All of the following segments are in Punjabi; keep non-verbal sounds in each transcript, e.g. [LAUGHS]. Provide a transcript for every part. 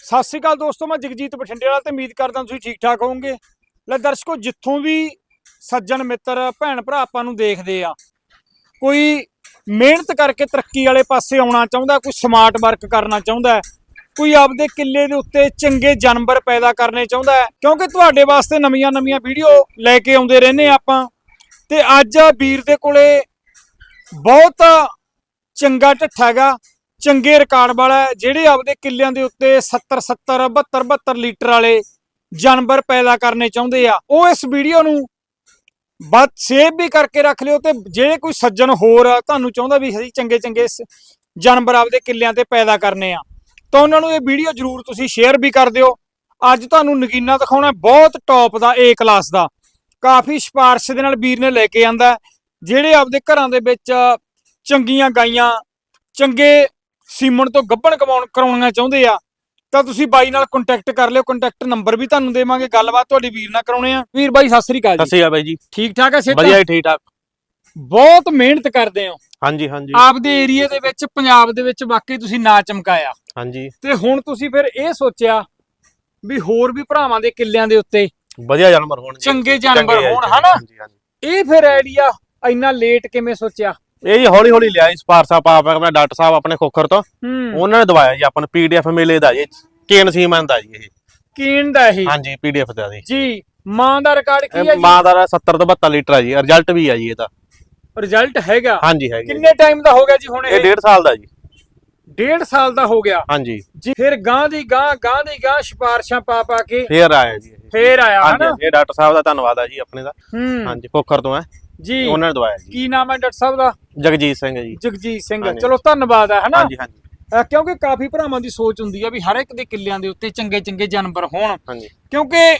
ਸਤਿ ਸ਼੍ਰੀ ਅਕਾਲ ਦੋਸਤੋ, ਮੈਂ ਜਗਜੀਤ ਬਠਿੰਡੇ ਵਾਲਾ ਤੇ ਉਮੀਦ ਕਰਦਾ ਤੁਸੀਂ ਠੀਕ ਠਾਕ ਹੋਵੋਗੇ। ਲੈ ਦਰਸ਼ਕੋ, ਜਿੱਥੋਂ ਵੀ ਸੱਜਣ ਮਿੱਤਰ, ਭੈਣ ਭਰਾ ਆਪਾਂ ਨੂੰ ਦੇਖਦੇ ਆ, ਕੋਈ ਮਿਹਨਤ ਕਰਕੇ ਤਰੱਕੀ ਵਾਲੇ ਪਾਸੇ ਆਉਣਾ ਚਾਹੁੰਦਾ, ਕੋਈ ਸਮਾਰਟ ਵਰਕ ਕਰਨਾ ਚਾਹੁੰਦਾ, ਕੋਈ ਆਪਦੇ ਕਿੱਲੇ ਦੇ ਉੱਤੇ ਚੰਗੇ ਜਾਨਵਰ ਪੈਦਾ ਕਰਨੇ ਚਾਹੁੰਦਾ ਹੈ ਕਿਉਂਕਿ ਤੁਹਾਡੇ ਵਾਸਤੇ ਨਵੀਆਂ-ਨਵੀਆਂ ਵੀਡੀਓ ਲੈ ਕੇ ਆਉਂਦੇ ਰਹਿੰਦੇ ਹਾਂ ਆਪਾਂ। ਤੇ ਅੱਜ ਵੀਰ ਦੇ ਕੋਲੇ ਬਹੁਤ ਚੰਗਾ ਢੱਠਾ ਹੈਗਾ ਚੰਗੇ ਰਿਕਾਰਡ ਵਾਲਾ ਜਿਹੜੇ ਆਪਦੇ ਕਿੱਲਿਆਂ ਦੇ ਉੱਤੇ 70 70 72 72 ਲੀਟਰ ਵਾਲੇ ਜਾਨਵਰ ਪੈਦਾ ਕਰਨੇ ਚਾਹੁੰਦੇ ਆ, ਉਹ ਇਸ ਵੀਡੀਓ ਨੂੰ ਵੱਧ ਸੇਵ ਵੀ ਕਰਕੇ ਰੱਖ ਲਿਓ ਤੇ ਜਿਹੜੇ ਕੋਈ ਸੱਜਣ ਹੋਰ ਤੁਹਾਨੂੰ ਚਾਹੁੰਦਾ ਵੀ ਅਸੀਂ ਚੰਗੇ ਚੰਗੇ ਜਾਨਵਰ ਆਪਦੇ ਕਿੱਲਿਆਂ ਤੇ ਪੈਦਾ ਕਰਨੇ ਆ, ਤਾਂ ਉਹਨਾਂ ਨੂੰ ਇਹ ਵੀਡੀਓ ਜਰੂਰ ਤੁਸੀਂ ਸ਼ੇਅਰ ਵੀ ਕਰ ਦਿਓ। ਅੱਜ ਤੁਹਾਨੂੰ ਨਗੀਨਾ ਦਿਖਾਉਣਾ ਬਹੁਤ ਟੌਪ ਦਾ ਏ ਕਲਾਸ ਦਾ। ਕਾਫੀ ਸਿਫਾਰਿਸ਼ ਦੇ ਨਾਲ ਵੀਰ ਨੇ ਲੈ ਕੇ ਆਂਦਾ ਜਿਹੜੇ ਆਪਦੇ ਘਰਾਂ ਦੇ ਵਿੱਚ ਚੰਗੀਆਂ ਗਾਈਆਂ, ਚੰਗੇ ਸੀਮਨ ਤੋਂ ਗੱਭਣ ਕਮਾਉਣ ਕਰਾਉਣੀਆਂ ਚਾਹੁੰਦੇ ਆ ਤਾਂ ਤੁਸੀਂ ਬਾਈ ਨਾਲ ਕੰਟੈਕਟ ਕਰ ਲਿਓ ਕੰਟੈਕਟ ਨੰਬਰ ਵੀ ਤੁਹਾਨੂੰ ਦੇਵਾਂਗੇ ਗੱਲਬਾਤ ਤੁਹਾਡੀ ਵੀਰ ਨਾਲ ਕਰਾਉਣੇ ਆ। ਵੀਰ ਬਾਈ ਸਤਿ ਸ੍ਰੀ ਅਕਾਲ ਸਤਿ ਜੀ ਸ਼੍ਰੀ ਅਕਾਲ ਬਾਈ ਜੀ। ਠੀਕ ਠਾਕ ਹੈ ਸਿਹਤ? ਵਧੀਆ ਜੀ ਠੀਕ ਠਾਕ। ਬਹੁਤ ਮਿਹਨਤ ਕਰਦੇ ਹੋ। ਹਾਂਜੀ ਹਾਂਜੀ। ਆਪਦੇ ਏਰੀਆ ਦੇ ਵਿੱਚ ਪੰਜਾਬ ਦੇ ਵਿੱਚ ਵਾਕਈ ਤੁਸੀਂ ਨਾ ਚਮਕਾਇਆ। ਹਾਂਜੀ। ਤੇ ਹੁਣ ਤੁਸੀਂ ਫਿਰ ਇਹ ਸੋਚਿਆ ਵੀ ਹੋਰ ਵੀ ਭਰਾਵਾਂ ਦੇ ਕਿੱਲਿਆਂ ਦੇ ਉੱਤੇ ਵਧੀਆ ਜਾਨਵਰ ਹੋਣ ਜੀ ਚੰਗੇ ਜਾਨਵਰ ਚੰਗੇ ਆ ਜੀ, ਹੋਣ ਹਨਾ? ਹਾਂਜੀ, ਹਾਂਜੀ। ਇਹ ਫਿਰ ਆਈਡੀਆ ਇੰਨਾ ਲੇਟ ਕਿਵੇਂ ਸੋਚਿਆ? ਇਹ ਜੀ ਹੌਲੀ ਹੌਲੀ ਲਿਆ ਜੀ ਸਪਾਰਸਾ ਪਾ ਪਾ ਆਪਣੇ ਡਾਕਟਰ ਸਾਹਿਬ ਆਪਣੇ ਖੋਖਰ ਤੋਂ। ਹੂੰ। ਉਹਨਾਂ ਨੇ ਦਵਾਇਆ ਜੀ ਆਪਾਂ ਨੂੰ ਪੀਡੀਐਫ ਮੇਲੇ ਦਾ ਜੀ ਕੇਨ ਸੀਮਨ ਦਾ ਜੀ ਇਹ। ਕੀਨ ਦਾ ਇਹ? ਹਾਂਜੀ ਪੀਡੀਐਫ ਦਾ ਜੀ। ਜੀ ਮਾਂ ਦਾ ਰਿਕਾਰਡ ਕੀ ਹੈ ਜੀ? ਮਾਂ ਦਾ 70 ਤੋਂ 72 ਲੀਟਰ ਆ ਜੀ ਰਿਜ਼ਲਟ ਵੀ ਆ ਜੀ ਇਹਦਾ। ਰਿਜ਼ਲਟ ਹੈਗਾ? ਹਾਂਜੀ ਹੈਗੀ ਕਿੰਨੇ ਟਾਈਮ ਦਾ ਹੋ ਗਿਆ ਜੀ ਹੁਣ ਇਹ ਇਹ? ਡੇਢ ਸਾਲ ਦਾ ਜੀ। ਡੇਢ ਸਾਲ ਦਾ ਹੋ ਗਿਆ। ਹਾਂਜੀ। ਜੀ ਫਿਰ ਗਾਂ ਦੀ ਗਾਂ ਗਾਂ ਦੀ ਗਾਂ ਸਿਫਾਰਸ਼ਾਂ ਪਾ ਪਾ ਕੇ ਫੇਰ ਆਇਆ ਜੀ ਇਹ। ਫੇਰ ਆਇਆ ਹਾਂਜੀ ਹਨਾ? ਇਹ ਡਾਕਟਰ ਸਾਹਿਬ ਦਾ ਧੰਨਵਾਦ ਆ ਜੀ ਆਪਣੇ ਦਾ। ਹੂੰ। ਹਾਂਜੀ ਖੋਖਰ ਤੋਂ ਹੈ। ਜੀ। ਉਹਨਾਂ ਨੇ ਦਵਾਇਆ ਜੀ। ਕੀ ਨਾਮ ਹੈ ਡਾਕਟਰ ਸਾਹਿਬ ਦਾ? ਜਗਜੀਤ ਸਿੰਘ ਜੀ। ਜਗਜੀਤ ਸਿੰਘ। ਹਾਂਜੀ। ਚਲੋ ਧੰਨਵਾਦ ਹੈ ਹਨਾ? ਹਾਂਜੀ ਹਾਂਜੀ। ਅਹ ਕਿਉਂਕਿ ਕਾਫੀ ਭਰਾਵਾਂ ਦੀ ਸੋਚ ਹੁੰਦੀ ਆ ਵੀ ਹਰ ਇੱਕ ਦੇ ਕਿੱਲਿਆਂ ਦੇ ਉੱਤੇ ਚੰਗੇ ਚੰਗੇ ਜਾਨਵਰ ਹੋਣ। ਹਾਂਜੀ। ਕਿਉਂਕਿ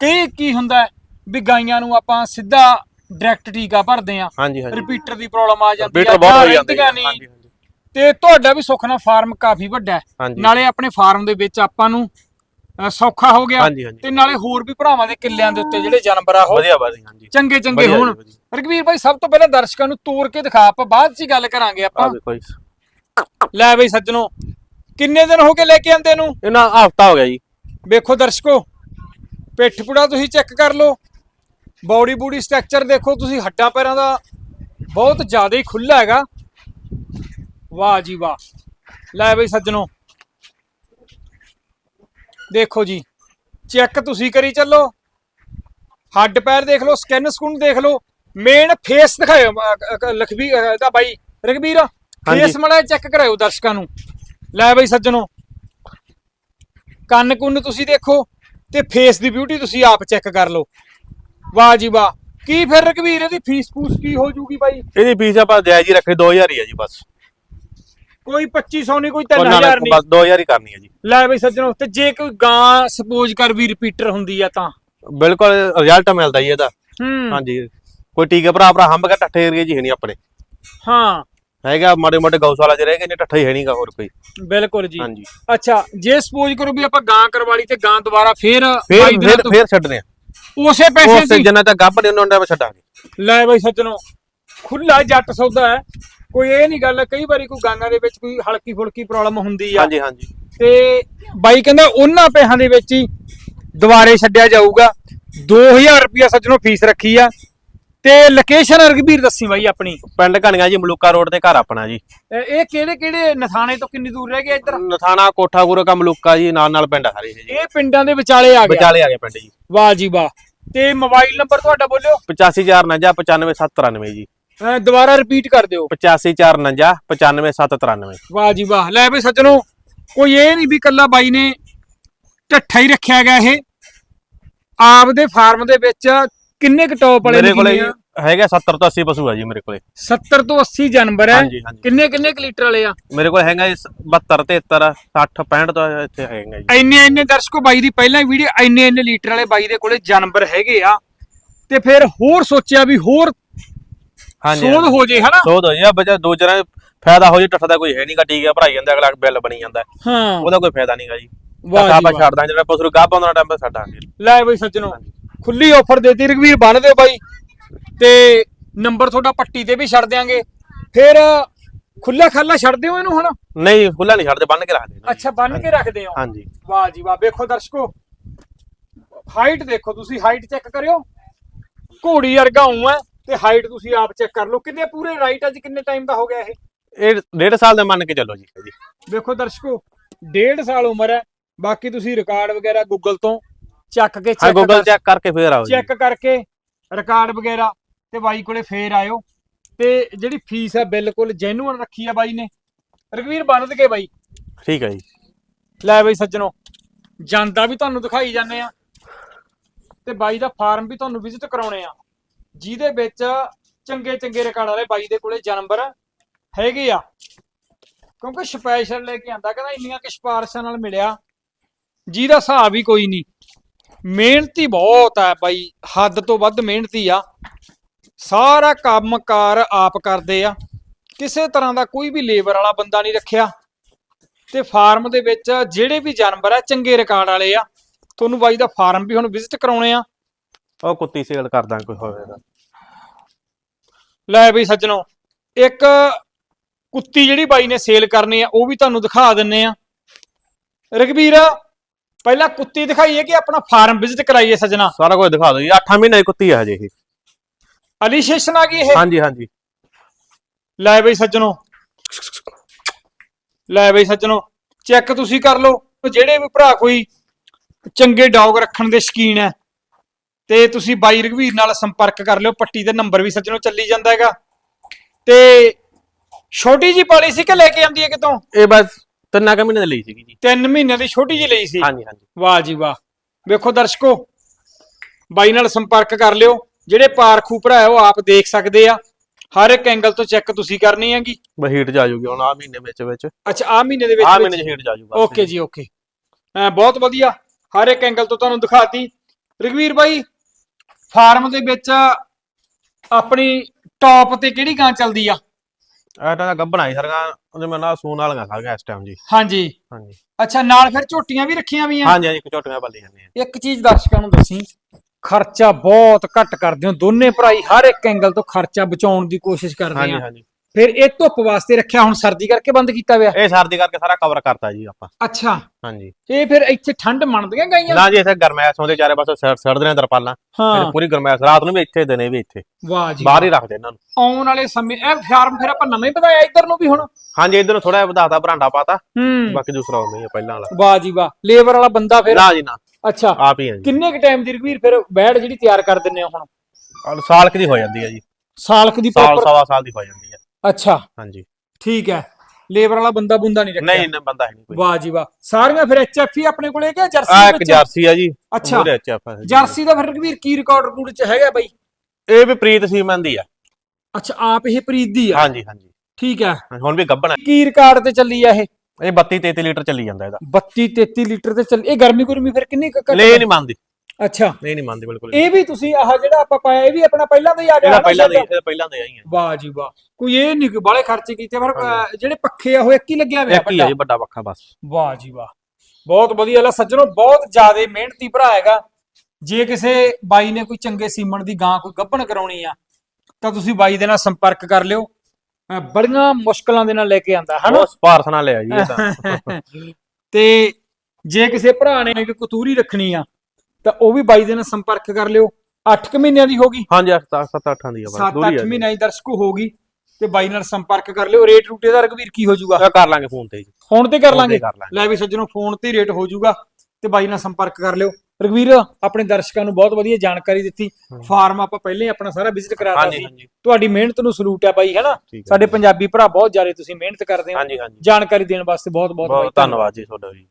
ਕਈ ਕੀ ਹੁੰਦਾ ਹੈ ਵੀ ਗਾਈਆਂ ਨੂੰ ਆਪਾਂ ਸਿੱਧਾ ਡਾਇਰੈਕਟ ਟੀਕਾ ਭਰਦੇ ਆ ਹਾਂਜੀ ਹਾਂਜੀ। ਰਿਪੀਟਰ ਦੀ ਪ੍ਰੋਬਲਮ ਆ ਜਾਂਦੀ ਬੀਟਰ ਬਹੁਤ ਹੋ ਜਾਂਦੇ ਰਹਿੰਦੀਆਂ ਜੀ ਨਹੀਂ। ਹਾਂਜੀ ਤੇ ਤੁਹਾਡਾ ਵੀ ਸੁਖਨਾ ਫਾਰਮ ਕਾਫੀ ਵੱਡਾ ਹੈ। ਹਾਂਜੀ। ਨਾਲੇ ਆਪਣੇ ਫਾਰਮ ਦੇ ਵਿੱਚ ਆਪਾਂ ਨੂੰ ਸੌਖਾ ਹੋ ਗਿਆ ਹਾਂਜੀ ਹਾਂਜੀ। ਤੇ ਨਾਲੇ ਹੋਰ ਵੀ ਭਰਾਵਾਂ ਦੇ ਕਿੱਲਿਆਂ ਦੇ ਉੱਤੇ ਜਿਹੜੇ ਜਾਨਵਰ ਆ ਉਹ ਵਧੀਆ ਵਧੀਆ ਹਾਂਜੀ। ਚੰਗੇ ਚੰਗੇ ਵਧੀਆ ਜੀ, ਹੋਣ। ਵਧੀਆ। ਰਘਵੀਰ ਭਾਈ ਸਭ ਤੋਂ ਪਹਿਲਾਂ ਦਰਸ਼ਕਾਂ ਨੂੰ ਤੋੜ ਕੇ ਦਿਖਾ ਆਪਾਂ ਬਾਅਦ ਚ ਹੀ ਗੱਲ ਕਰਾਂਗੇ ਆ ਆਪਾਂ ਦੇਖੋ ਜੀ। ਲੈ ਬਈ ਸੱਜਣੋ ਕਿੰਨੇ ਦਿਨ ਹੋ ਗਏ ਲੈ ਕੇ ਆਂਦੇ ਨੂੰ? ਇਹਨਾਂ ਹਫਤਾ ਹੋ ਗਿਆ ਜੀ। ਵੇਖੋ ਦਰਸ਼ਕੋ ਪਿੱਠ ਪੁੜਾ ਤੁਸੀਂ ਚੈੱਕ ਕਰ ਲਓ। ਬਾਡੀ ਬੂਡੀ ਸਟਰਕਚਰ ਦੇਖੋ ਤੁਸੀਂ ਹੱਡਾਂ ਪੈਰਾਂ ਦਾ ਬਹੁਤ ਜ਼ਿਆਦਾ ਹੀ ਖੁੱਲਾ ਹੈਗਾ। ਵਾਹ ਜੀ ਵਾਹ। ਲੈ ਬਈ ਸੱਜਣੋ ਦੇਖੋ ਜੀ ਚੈੱਕ ਤੁਸੀਂ ਕਰੀ ਚੱਲੋ। ਹੱਡ ਪੈਰ ਦੇਖ ਲਓ ਸਕਿਨ ਸਕੂਨ ਦੇਖ ਲਓ। ਮੇਨ ਫੇਸ ਦਿਖਾਇਓ ਲਖਵੀ ਦਾ ਬਾਈ ਰਗਵੀਰ। ਫੇਸ ਮੜਾ ਚੈੱਕ ਕਰਾਇਓ ਦਰਸ਼ਕਾਂ ਨੂੰ। ਲੈ ਬਈ ਸੱਜਣੋ। ਕੰਨ ਕੁੰਨ ਤੁਸੀਂ ਦੇਖੋ ਤੇ ਫੇਸ ਦੀ ਬਿਊਟੀ ਤੁਸੀਂ ਆਪ ਚੈੱਕ ਕਰ ਲਓ। ਵਾਹ ਜੀ ਵਾਹ। ਕੀ ਫਿਰ ਰਘਵੀਰ ਇਹਦੀ ਫੀਸ ਫੂਸ ਕੀ ਹੋ ਜੂਗੀ ਬਾਈ? ਇਹਦੀ ਫੀਸ ਆਪਾਂ ਜਾਇਜ਼ ਹੀ ਰੱਖੇ 2000 ਹੀ ਆ ਜੀ ਬਸ। ਕੋਈ 2500 ਨਹੀਂ ਕੋਈ ਉਹਨਾਂ 3000 ਨੇ ਨਹੀਂ। ਬਸ 2000 ਹੀ ਕਰਨੀ ਹੈ ਜੀ। ਲੈ ਬਈ ਸੱਜਣੋ ਤੇ ਜੇ ਕੋਈ ਗਾਂ ਸਪੋਜ਼ ਕਰ ਵੀ ਰਿਪੀਟਰ ਹੁੰਦੀ ਆ ਤਾਂ? ਬਿਲਕੁਲ ਰਿਜ਼ਲਟ ਮਿਲਦਾ ਜੀ ਇਹਦਾ। ਹੂੰ। ਹਾਂਜੀ। ਕੋਈ ਟੀਕੇ ਭਰਾ ਭਰਾ ਹੰਬ ਕੇ ਟੱਠੇ ਏਰੀਏ ਜੀ ਹੈ ਨਹੀਂ ਆਪਣੇ। ਹਾਂ। ਹੈਗਾ ਮਾੜੇ ਮੋਟੇ ਗਊਸ਼ਾਲਾ ਚ ਰਹਿ ਗਏ ਨੇ ਟੱਠਾ ਹੀ ਹੈ ਨਹੀਂਗਾ ਹੋਰ ਕੋਈ। ਬਿਲਕੁਲ ਜੀ। ਹਾਂਜੀ। ਅੱਛਾ ਜੇ ਸਪੋਜ਼ ਕਰੋ ਵੀ ਆਪਾਂ ਗਾਂ ਕਰਵਾ ਲਈ ਤੇ ਗਾਂ ਦੁਬਾਰਾ ਫੇਰ ਫੇਰ ਦਿਨਾਂ ਫੇਰ ਤੋਂ- ਫੇਰ ਛੱਡਨੇ ਆ। ਉਸੇ ਪੈਸੇ ਉਸ ਸੀ ਜਿੰਨਾ ਤੱਕ ਗੱਭ ਨੇ ਉਹਨਾਂ ਨੂੰ ਛੱਡਾਂਗੇ। ਲੈ ਬਈ ਸੱਜਣੋ ਖੁੱਲਾ ਜੱਟ ਸੌਦਾ ਹੈ। ਕੋਈ ਇਹ ਨਹੀਂ ਗੱਲ ਕਈ ਵਾਰੀ ਕੋਈ ਗਾਂਗਾ ਦੇ ਵਿੱਚ ਕੋਈ ਹਲਕੀ ਫੁਲਕੀ ਪ੍ਰੋਬਲਮ ਹੁੰਦੀ ਆ। ਹਾਂਜੀ ਹਾਂਜੀ। ਤੇ ਬਾਈ ਕਹਿੰਦਾ ਉਹਨਾਂ ਪੈਸਿਆਂ ਦੇ ਵਿੱਚ ਹੀ ਦੁਬਾਰੇ ਛੱਡਿਆ ਜਾਊਗਾ। 2000 ਰੁਪਿਆ ਸੱਜਣੋ ਫੀਸ ਰੱਖੀ ਆ। ਤੇ ਲੋਕੇਸ਼ਨ ਰਗਵੀਰ ਦੱਸੀ ਬਾਈ ਆਪਣੀ। ਪਿੰਡ ਘਣੀਆਂ ਜੀ ਮਲੂਕਾ ਰੋਡ ਤੇ ਘਰ ਆਪਣਾ ਜੀ। ਇਹ ਕਿਹੜੇ ਕਿਹੜੇ ਨਥਾਣੇ ਤੋਂ ਕਿੰਨੀ ਦੂਰ ਰਹਿ ਗਿਆ ਇੱਧਰ? ਨਥਾਣਾ ਕੋਠਾ ਗੁਰੂ ਕਾ ਮਲੂਕਾ ਜੀ ਨਾਲ ਨਾਲ ਪਿੰਡ ਸਾਰੇ ਜੀ। ਇਹ ਪਿੰਡਾਂ ਦੇ ਵਿਚਾਲੇ ਆ ਗਿਆ। ਵਿਚਾਲੇ ਆ ਗਏ ਪਿੰਡ ਜੀ। ਵਾਹ ਜੀ ਵਾਹ। ਤੇ ਮੋਬਾਈਲ ਨੰਬਰ ਤੁਹਾਡਾ ਬੋਲਿਓ। 85449 95793 ਜੀ। ਦੁਬਾਰਾ ਰਿਪੀਟ ਕਰ ਦਿਓ। 85449 95793 ਵਾਹ ਜੀ ਵਾਹ। ਲੈ ਬਈ ਸੱਜਣੋ ਕੋਈ ਇਹ ਨਹੀਂ ਵੀ ਕੱਲਾ ਬਾਈ ਨੇ ਢੱਠਾ ਹੀ ਰੱਖਿਆ ਗਿਆ ਇਹ। ਆਪਦੇ ਫਾਰਮ ਦੇ ਵਿੱਚ ਕਿੰਨੇ ਕੁ ਟੌਪ ਵਾਲੇ ਮੇਰੇ ਕੋਲੇ ਆ? ਹੈਗਾ 70 ਤੋਂ 80 ਪਸ਼ੂ ਆ ਜੀ ਮੇਰੇ ਕੋਲੇ। 70 ਤੋਂ 80 ਜਾਨਵਰ ਹੈ। ਹਾਂਜੀ ਹਾਂਜੀ। ਕਿੰਨੇ ਕਿੰਨੇ ਕੁ ਲੀਟਰ ਵਾਲੇ ਆ? ਮੇਰੇ ਕੋਲ ਹੈਗਾ ਜੀ 72 73 60 65 ਤੋਂ ਇੱਥੇ ਹੈਗਾ ਜੀ। ਇੰਨੇ ਇੰਨੇ ਦਰਸ਼ਕੋ ਬਾਈ ਦੀ ਪਹਿਲਾਂ ਹੀ ਵੀਡੀਓ ਇੰਨੇ ਇੰਨੇ ਲੀਟਰ ਵਾਲੇ ਬਾਈ ਦੇ ਕੋਲੇ ਜਾਨਵਰ ਹੈਗੇ ਆ। ਤੇ ਫਿਰ ਹੋਰ ਸੋਚਿਆ ਵੀ ਹੋਰ ਹਾਂਜੀ ਸੋਧ ਹੋ ਜੇ ਹਨਾ? ਸੋਧ ਹੋ ਜੀ। ਬੱਚਾ ਦੋ ਜਰਾਂ ਫਾਇਦਾ ਹੋ ਜੀ ਟੱਠ ਦਾ ਕੋਈ ਹੈ ਨਹੀਂਗਾ ਠੀਕ ਹੈ ਭਰਾਈ ਜਾਂਦਾ ਅਗਲਾ ਬਿੱਲ ਬਣੀ ਜਾਂਦਾ। ਹਾਂ। ਉਹਦਾ ਕੋਈ ਫਾਇਦਾ ਨਹੀਂਗਾ ਜੀ। ਵਾਹ ਜੀ ਆਪਾਂ। ਛੱਡ ਦਾਂਗੇ ਜਿਹੜਾ ਪਸ਼ੂ ਗਾਹ ਪਾਉਂਦਾ ਟਾਈਮ ਤੇ ਛੱਡਾਂਗੇ ਲੈ ਬਈ ਸੱਜਣੋ ਖੁੱਲੀ ਆਫਰ ਦੇਤੀ ਰਘਵੀਰ ਬੰਨ ਦਿਓ ਬਾਈ। ਤੇ ਨੰਬਰ ਤੁਹਾਡਾ ਪੱਟੀ ਤੇ ਵੀ ਛੱਡ ਦਿਆਂਗੇ। ਫਿਰ ਖੁੱਲਾ ਖਾਲਾ ਛੱਡਦੇ ਹੋ ਇਹਨੂੰ ਹੁਣ? ਨਹੀਂ ਖੁੱਲਾ ਨਹੀਂ ਛੱਡਦੇ ਬੰਨ ਕੇ ਰੱਖਦੇ। ਅੱਛਾ ਬੰਨ ਕੇ ਰੱਖਦੇ ਹੋ। ਹਾਂਜੀ। ਵਾਹ ਜੀ ਵਾਹ ਵੇਖੋ ਦਰਸ਼ਕੋ ਹਾਈਟ ਦੇਖੋ ਤੁਸੀਂ ਹਾਈਟ ਚੈੱਕ ਕਰਿਓ। ਘੋੜੀ ਵਰਗਾ ਹੂੰ ਹੈ ਤੇ ਹਾਈਟ ਤੁਸੀਂ ਆਪ ਚੈੱਕ ਕਰ ਲਓ। ਕਿੰਨੇ ਪੂਰੇ ਰਾਈਟ ਅੱਜ ਕਿੰਨੇ ਟਾਈਮ ਦਾ ਹੋ ਗਿਆ ਇਹ? ਇਹ ਡੇਢ ਸਾਲ ਦਾ ਮੰਨ ਕੇ ਚੱਲੋ ਜੀ। ਜੀ ਵੇਖੋ ਦਰਸ਼ਕੋ ਡੇਢ ਸਾਲ ਉਮਰ ਹੈ ਬਾਕੀ ਤੁਸੀਂ ਰਿਕਾਰਡ ਵਗੈਰਾ ਗੂਗਲ ਤੋਂ ਚੱਕ ਕੇ ਹਾਂ ਚੈੱਕ ਗੂਗਲ ਚੈੱਕ ਕਰਕੇ ਫੇਰ ਆਓ ਜੀ। ਚੈੱਕ ਕਰਕੇ ਰਿਕਾਰਡ ਵਗੈਰਾ ਤੇ ਬਾਈ ਕੋਲੇ ਫੇਰ ਆਇਓ। ਤੇ ਜਿਹੜੀ ਫੀਸ ਹੈ ਬਿਲਕੁਲ ਜੈਨੂਅਨ ਰੱਖੀ ਆ ਬਾਈ ਨੇ। ਰਗਵੀਰ ਬੰਦ ਕੇ ਬਾਈ। ਠੀਕ ਹੈ ਜੀ। ਲੈ ਬਈ ਸੱਜਣੋ ਜਾਂਦਾ ਵੀ ਤੁਹਾਨੂੰ ਦਿਖਾਈ ਜਾਂਦੇ ਆ ਤੇ ਬਾਈ ਦਾ ਫਾਰਮ ਵੀ ਤੁਹਾਨੂੰ ਵਿਜ਼ਿਟ ਕਰਾਉਣੇ ਆ ਜਿਹਦੇ ਵਿੱਚ ਚੰਗੇ ਚੰਗੇ ਰਿਕਾਰਡ ਵਾਲੇ ਬਾਈ ਦੇ ਕੋਲੇ ਜਾਨਵਰ ਹੈਗੇ ਆ। ਕਿਉਂਕਿ ਸਪੈਸ਼ਲ ਲੈ ਕੇ ਆਂਦਾ ਕਹਿੰਦਾ ਇੰਨੀਆਂ ਕਿ ਸਿਫਾਰਸ਼ਾਂ ਨਾਲ ਮਿਲਿਆ। ਜਿਹਦਾ ਹਿਸਾਬ ਹੀ ਕੋਈ ਨਹੀਂ। ਮਿਹਨਤੀ ਬਹੁਤ ਆ ਬਾਈ ਹੱਦ ਤੋਂ ਵੱਧ ਮਿਹਨਤੀ ਆ। ਸਾਰਾ ਕੰਮਕਾਰ ਆਪ ਕਰਦੇ ਆ। ਕਿਸੇ ਤਰ੍ਹਾਂ ਦਾ ਕੋਈ ਵੀ ਲੇਬਰ ਵਾਲਾ ਬੰਦਾ ਨਹੀਂ ਰੱਖਿਆ। ਤੇ ਫਾਰਮ ਦੇ ਵਿੱਚ ਜਿਹੜੇ ਵੀ ਜਾਨਵਰ ਆ ਚੰਗੇ ਰਿਕਾਰਡ ਵਾਲੇ ਆ। ਤੁਹਾਨੂੰ ਬਾਈ ਦਾ ਫਾਰਮ ਵੀ ਹੁਣ ਵਿਜ਼ਿਟ ਕਰਾਉਣੇ ਆ। ਉਹ ਕੁੱਤੀ ਸੇਲ ਕਰਦਾ ਕੋਈ ਹੋਵੇ ਤਾਂ। ਲੈ ਬਈ ਸੱਜਣੋ ਇੱਕ ਕੁੱਤੀ ਜਿਹੜੀ ਬਾਈ ਨੇ ਸੇਲ ਕਰਨੀ ਆ ਉਹ ਵੀ ਤੁਹਾਨੂੰ ਦਿਖਾ ਦਿੰਨੇ ਆ। ਰਗਵੀਰ ਪਹਿਲਾਂ ਕੁੱਤੀ ਦਿਖਾਈਏ ਕਿ ਆਪਣਾ ਫਾਰਮ ਵਿਜ਼ਿਟ ਕਰਾਈਏ ਸੱਜਣਾ? ਸਾਰਾ ਕੁਝ ਦਿਖਾ ਦਿਓ ਜੀ 8 ਮਹੀਨੇ ਦੀ ਕੁੱਤੀ ਹੈ ਹਜੇ ਇਹ। ਅਲੀ ਸਟੇਸ਼ਨ ਆ ਗਈ ਇਹ? ਹਾਂਜੀ ਹਾਂਜੀ। ਲੈ ਬਈ ਸੱਜਣੋ। ਲੈ ਬਈ ਸੱਜਣੋ ਚੈੱਕ ਤੁਸੀਂ ਕਰ ਲਓ ਜਿਹੜੇ ਵੀ ਭਰਾ ਕੋਈ ਚੰਗੇ ਡੌਗ ਰੱਖਣ ਦੇ ਸ਼ਕੀਨ ਹੈ ਤੇ ਤੁਸੀਂ ਬਾਈ ਰਘਵੀਰ ਨਾਲ ਸੰਪਰਕ ਕਰ ਲਿਓ ਪੱਟੀ ਦੇ ਨੰਬਰ ਵੀ ਸੱਜਣੋ ਚੱਲੀ ਜਾਂਦਾ ਹੈਗਾ। ਤੇ ਛੋਟੀ ਜੀ ਪਾਲੀ ਸੀ ਕਿ ਲੈ ਕੇ ਆਂਦੀ ਹੈ ਕਿਤੋਂ? ਇਹ ਬਸ ਤਿੰਨਾਂ ਕੁ ਮਹੀਨੇ ਦੀ ਲਈ ਸੀਗੀ ਜੀ। 3 ਮਹੀਨਿਆਂ ਦੀ ਛੋਟੀ ਜੀ ਲਈ ਸੀ? ਹਾਂਜੀ ਹਾਂਜੀ। ਵਾਹ ਜੀ ਵਾਹ। ਵੇਖੋ ਦਰਸ਼ਕੋ ਬਾਈ ਨਾਲ ਸੰਪਰਕ ਕਰ ਲਿਓ। ਜਿਹੜੇ ਪਾਰਖੂ ਭਰਾ ਹੈ ਉਹ ਆਪ ਦੇਖ ਸਕਦੇ ਆ। ਹਰ ਇੱਕ ਐਂਗਲ ਤੋਂ ਚੈੱਕ ਤੁਸੀਂ ਕਰਨੀ ਹੈਗੀ। ਬਸ ਹੀਟ ਆ ਜਾਊਗੀ ਹੁਣ ਆ ਮਹੀਨੇ ਵਿੱਚ ਵਿੱਚ। ਅੱਛਾ ਆ ਮਹੀਨੇ ਦੇ ਵਿੱਚ ਆ ਵਿੱਚ- ਮਹੀਨੇ ਚ ਹੀਟ ਆ ਜਾਊਗਾ ਓਕੇ ਜੀ ਓਕੇ ਅਹ ਬਹੁਤ ਵਧੀਆ। ਹਰ ਇੱਕ ਐਂਗਲ ਤੋਂ ਤੁਹਾਨੂੰ ਦਿਖਾਤੀ। ਰਗਵੀਰ ਬਾਈ ਫਾਰਮ ਦੇ ਵਿੱਚ ਆਪਣੀ ਟੌਪ ਤੇ ਕਿਹੜੀ ਗਾਂ ਚੱਲਦੀ ਆ? ਇਹ ਤਾਂ ਗੱਬਣ ਆਈ ਸਰਗਾ ਉਹਦੇ ਮੈਂ ਨਾਲ ਸੂਨ ਵਾਲੀਆਂ ਸਾਰੀਆਂ ਇਸ ਟਾਈਮ ਜੀ। ਹਾਂਜੀ। ਹਾਂਜੀ। ਅੱਛਾ ਨਾਲ ਫਿਰ ਝੋਟੀਆਂ ਵੀ ਰੱਖੀਆਂ ਵੀ ਆ ਹਾਂਜੀ ਹਾਂਜੀ ਝੋਟੀਆਂ ਪਾਲੀ ਜਾਂਦੇ ਆ ਇੱਕ ਚੀਜ਼ ਦਰਸ਼ਕਾਂ ਨੂੰ ਦੱਸੀ ਖਰਚਾ ਬਹੁਤ ਘੱਟ ਕਰਦੇ ਹੋ। ਦੋਨੇ ਭਰਾਈ ਹਰ ਇੱਕ ਐਂਗਲ ਤੋਂ ਖਰਚਾ ਬਚਾਉਣ ਦੀ ਕੋਸ਼ਿਸ਼ ਕਰਦੇ ਹਾਂਜੀ ਆ। ਹਾਂਜੀ। ਫਿਰ ਇਹ ਧੁੱਪ ਵਾਸਤੇ ਰੱਖਿਆ ਹੁਣ ਸਰਦੀ ਕਰਕੇ ਬੰਦ ਕੀਤਾ ਹੋਇਆ? ਇਹ ਸਰਦੀ ਕਰਕੇ ਸਾਰਾ ਕਵਰ ਕਰਤਾ ਜੀ ਆਪਾਂ। ਅੱਛਾ। ਹਾਂਜੀ। ਇਹ ਫਿਰ ਇੱਥੇ ਠੰਡ ਮੰਨਦੀਆਂ ਗਈਆਂ? ਨਾ ਜੀ ਇੱਥੇ ਗਰਮੈਸ਼ ਹੁੰਦੇ ਚਾਰੇ ਪਾਸੇ ਸੜ ਸੜਦੇ ਨੇ ਤਰਪਾਲਾਂ। ਹਾਂ। ਪੂਰੀ ਗਰਮੈਸ਼ ਰਾਤ ਨੂੰ ਵੀ ਇੱਥੇ ਦਿਨੇ ਵੀ ਇੱਥੇ। ਵਾਹ ਜੀ ਬਾਹਰ ਹੀ ਰੱਖਦੇ ਇਹਨਾਂ ਨੂੰ। ਆਉਣ ਵਾਲੇ ਸਮੇਂ ਇਹ ਫਾਰਮ ਫਿਰ ਆਪਾਂ ਨਵੇਂ ਵਧਾਇਆ ਇੱਧਰ ਨੂੰ ਵੀ ਹੁਣ? ਹਾਂਜੀ ਇਧਰ ਨੂੰ ਥੋੜਾ ਜਿਹਾ ਵਧਾਤਾ ਬਰਾਂਡਾ ਪਾਤਾ। ਹੂੰ। ਬਾਕੀ ਦੂਸਰਾ ਉਵੇਂ ਹੀ ਆ ਪਹਿਲਾਂ ਵਾਲਾ। ਵਾਹ ਜੀ ਵਾਹ। ਲੇਬਰ ਵਾਲਾ ਬੰਦਾ ਫਿਰ? ਨਾ ਜੀ ਨਾ। ਅੱਛਾ। ਆਪ ਹੀ ਆ ਜੀ। ਕਿੰਨੇ ਕ ਟਾਈਮ ਦੀ ਰਘਵੀਰ ਫਿਰ ਬੈੜ ਜਿਹੜੀ ਤਿਆਰ ਕਰ ਦਿੰਨੇ ਹੋ ਹੁਣ? ਸਾਲ ਕੁ ਦੀ ਹੋ ਜਾਂਦੀ ਹੈ ਜੀ। ਸਾਲ ਕੁ ਦੀ ਸਾਲ ਪ੍ਰੋਪਰ ਸਵਾ ਸਾਲ ਦੀ ਹੋ ਜਾਂਦੀ ਹੈ ਅੱਛਾ। ਹਾਂਜੀ। ਠੀਕ ਹੈ। ਲੇਬਰ ਵਾਲਾ ਬੰਦਾ ਬੁੰਦਾ ਨਹੀਂ ਰੱਖਿਆ। ਨਹੀਂ ਇੰਨਾ ਬੰਦਾ ਹੈ ਨਹੀਂ ਕੋਈ। ਵਾਹ ਜੀ ਵਾਹ। ਸਾਰੀਆਂ ਫਿਰ ਐਚਐਫ ਹੀ ਆਪਣੇ ਕੋਲੇ ਕਿ ਆ ਜਰਸੀ ਇੱਕ ਵਿੱਚ? ਜਰਸੀ ਆ ਜੀ। ਅੱਛਾ। ਉਹਦੇ ਵਿੱਚ ਆਪਾਂ ਜਰਸੀ ਦਾ ਫਿਰ ਰਘਵੀਰ ਕੀ ਰਿਕਾਰਡ ਰਿਕੂਡ ਚ ਹੈਗਾ ਬਾਈ? ਇਹ ਵੀ ਪ੍ਰੀਤ ਸੀਮਨ ਦੀ ਆ। ਅੱਛਾ ਆਪ ਇਹ ਪ੍ਰੀਤ ਦੀ ਆ। ਹਾਂਜੀ ਹਾਂਜੀ। ਠੀਕ ਹੈ। ਹੁਣ ਵੀ ਗੱਬਣ ਕੀ ਰਿਕਾਰਡ ਤੇ ਚੱਲੀ ਆ ਇਹ? ਇਹ 32 33 ਲੀਟਰ ਚੱਲੀ ਜਾਂਦਾ ਇਹਦਾ। 32 33 ਲੀਟਰ ਤੇ ਚੱਲ ਇਹ ਗਰਮੀ ਗੁਰਮੀ ਫਿਰ ਕਿੰਨੀ ਕੁ ਘੱਟ ਲੈ ਨਹੀਂ ਮੰਨਦੀ। ਅੱਛਾ। ਨਹੀਂ ਨਹੀਂ ਮੰਨਦੀ ਬਿਲਕੁਲ ਇਹ ਵੀ ਤੁਸੀਂ ਆਹ ਜਿਹੜਾ ਆਪਾਂ ਪਾਇਆ ਇਹ ਵੀ ਆਪਣਾ ਪਹਿਲਾਂ ਦਾ ਹੀ ਆ ਗਿਆ ਇਹਦਾ ਪਹਿਲਾਂ ਦੇ? ਇਹਦਾ ਪਹਿਲਾਂ ਦੇ ਆਈ ਹੈ ਵਾਹ ਜੀ ਵਾਹ। ਕੋਈ ਇਹ ਨਹੀਂ ਕਿ ਬਾਲੇ ਖਰਚੇ ਕੀਤੇ ਪਰ ਜਿਹੜੇ ਪੱਖੇ ਆ ਉਹ ਇੱਕ ਹੀ ਲੱਗਿਆ ਹੋਇਆ ਇੱਕ ਹੀ ਜੀ ਵੱਡਾ ਪੱਖਾ ਬਸ। ਵਾਹ ਜੀ ਵਾਹ। ਬਹੁਤ ਵਧੀਆ ਲਾ ਸੱਜਣੋ ਬਹੁਤ ਜ਼ਿਆਦਾ ਮਿਹਨਤੀ ਭਰਾ ਹੈਗਾ। ਜੇ ਕਿਸੇ ਬਾਈ ਨੇ ਕੋਈ ਚੰਗੇ ਸੀਮਣ ਦੀ ਗਾਂ ਕੋਈ ਗੱਭਣ ਕਰਾਉਣੀ ਆ ਤਾਂ ਤੁਸੀਂ ਬਾਈ ਦੇ ਨਾਲ ਸੰਪਰਕ ਕਰ ਲਿਓ। ਬੜੀਆਂ ਮੁਸ਼ਕਲਾਂ ਦੇ ਨਾਲ ਲੈ ਕੇ ਆਂਦਾ ਹਨਾ? ਉਹ ਸਪਾਰਸ ਨਾਲ ਲਿਆ ਜੀ ਇਹ ਤਾਂ। [LAUGHS] ਤੇ ਜੇ ਕਿਸੇ ਭਰਾ ਨੇ ਕੋਈ ਕਤੂਰੀ ਰੱਖਣੀ ਆ ਤਾਂ ਉਹ ਵੀ ਬਾਈ ਦੇ ਨਾਲ ਸੰਪਰਕ ਕਰ ਲਿਓ। 8 ਮਹੀਨਿਆਂ ਦੀ ਹੋਗੀ ਹਾਂਜੀ 7 7 8 ਦੀ ਆ ਬਸ 7-8 ਦੂਰੀ ਆ ਜੀ। ਮਹੀਨਿਆਂ ਦੀ ਦਰਸ਼ਕੋ ਹੋਗੀ ਤੇ ਬਾਈ ਨਾਲ ਸੰਪਰਕ ਕਰ ਲਿਓ। ਰੇਟ ਰੂਟੇ ਦਾ ਰਗਵੀਰ ਕੀ ਹੋ ਜਾਊਗਾ? ਕਰ ਲਾਂਗੇ ਫੋਨ ਤੇ ਜੀ। ਫੋਨ ਤੇ ਕਰ ਲਾਂਗੇ। ਲੈ ਵੀ ਸੱਜਣੋ ਫੋਨ ਤੇ ਰੇਟ ਹੋ ਜਾਊਗਾ ਤੇ ਬਾਈ ਨਾਲ ਸੰਪਰਕ ਕਰ ਲਿਓ। ਰਗਵੀਰ ਆਪਣੇ ਦਰਸ਼ਕਾਂ ਨੂੰ ਬਹੁਤ ਵਧੀਆ ਜਾਣਕਾਰੀ ਦਿੱਤੀ। ਫਾਰਮ ਆਪਾਂ ਪਹਿਲੇ ਹੀ ਆਪਣਾ ਸਾਰਾ ਵਿਜ਼ਿਟ ਕਰਾਤਾ ਸੀ। ਤੁਹਾਡੀ ਮਿਹਨਤ ਨੂੰ ਸਲੂਟ ਹੈ ਬਾਈ ਹੈਨਾ? ਸਾਡੇ ਪੰਜਾਬੀ ਭਰਾ ਬਹੁਤ ਜ਼ਿਆਦਾ ਤੁਸੀਂ ਮਿਹਨਤ ਕਰਦੇ ਹੋ। ਜਾਣਕਾਰੀ ਦੇਣ ਵਾਸਤੇ ਬਹੁਤ ਬਹੁਤ ਧੰਨਵਾਦ ਜੀ ਤੁਹਾਡਾ ਵੀ।